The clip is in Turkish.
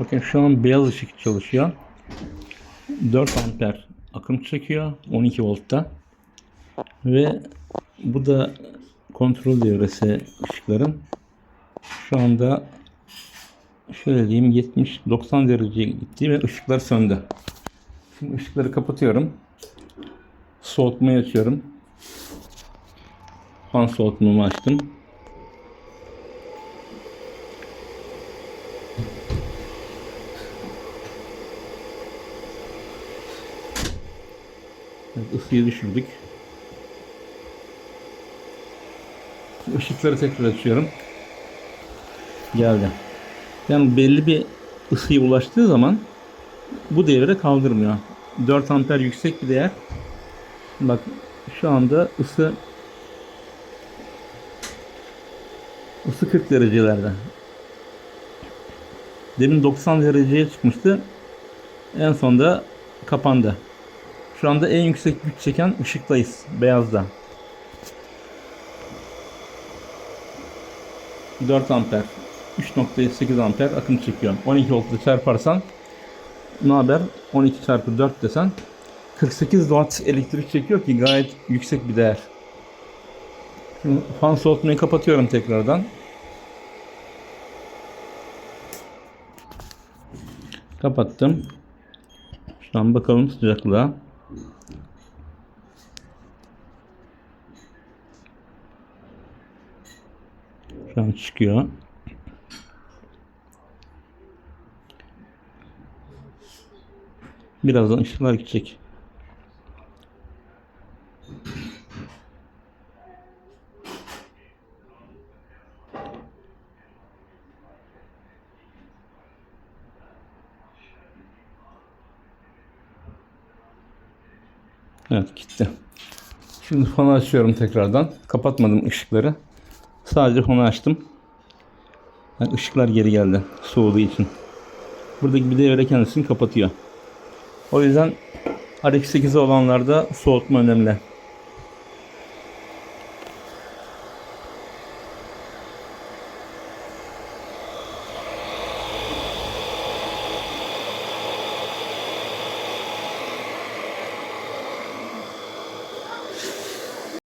Bakın şu an beyaz ışık çalışıyor. 4 amper akım çekiyor 12 voltta. Ve bu da kontrol devresi ışıkların. Şu anda şöyle diyeyim 70 90 dereceye gitti ve ışıklar söndü. Şimdi ışıkları kapatıyorum. Soğutmayı açıyorum. Fan soğutmamı açtım. Evet, ısıyı düşürdük. Işıkları tekrar açıyorum. Geldi. Yani belli bir ısıya ulaştığı zaman bu devre kaldırmıyor. 4 amper yüksek bir değer. Bak şu anda ısı ısı 40 derecelerde. Demin 90 dereceye çıkmıştı. En sonda kapandı. Şu anda en yüksek güç çeken ışıktayız. Beyazda. 4 amper. 3.8 amper akım çekiyor. 12 voltla çarparsan ne haber? 12 çarpı 4 desen 48 watt elektrik çekiyor ki gayet yüksek bir değer. Şimdi fan soğutmayı kapatıyorum tekrardan. Kapattım. Şu an bakalım sıcaklığa. Şu çıkıyor. Birazdan ışıklar gidecek. Evet gitti. Şimdi fanı açıyorum tekrardan. Kapatmadım ışıkları. Sadece fanı açtım. Yani ışıklar geri geldi soğuduğu için. Buradaki bir devre kendisini kapatıyor. O yüzden RX8'e olanlarda soğutma önemli.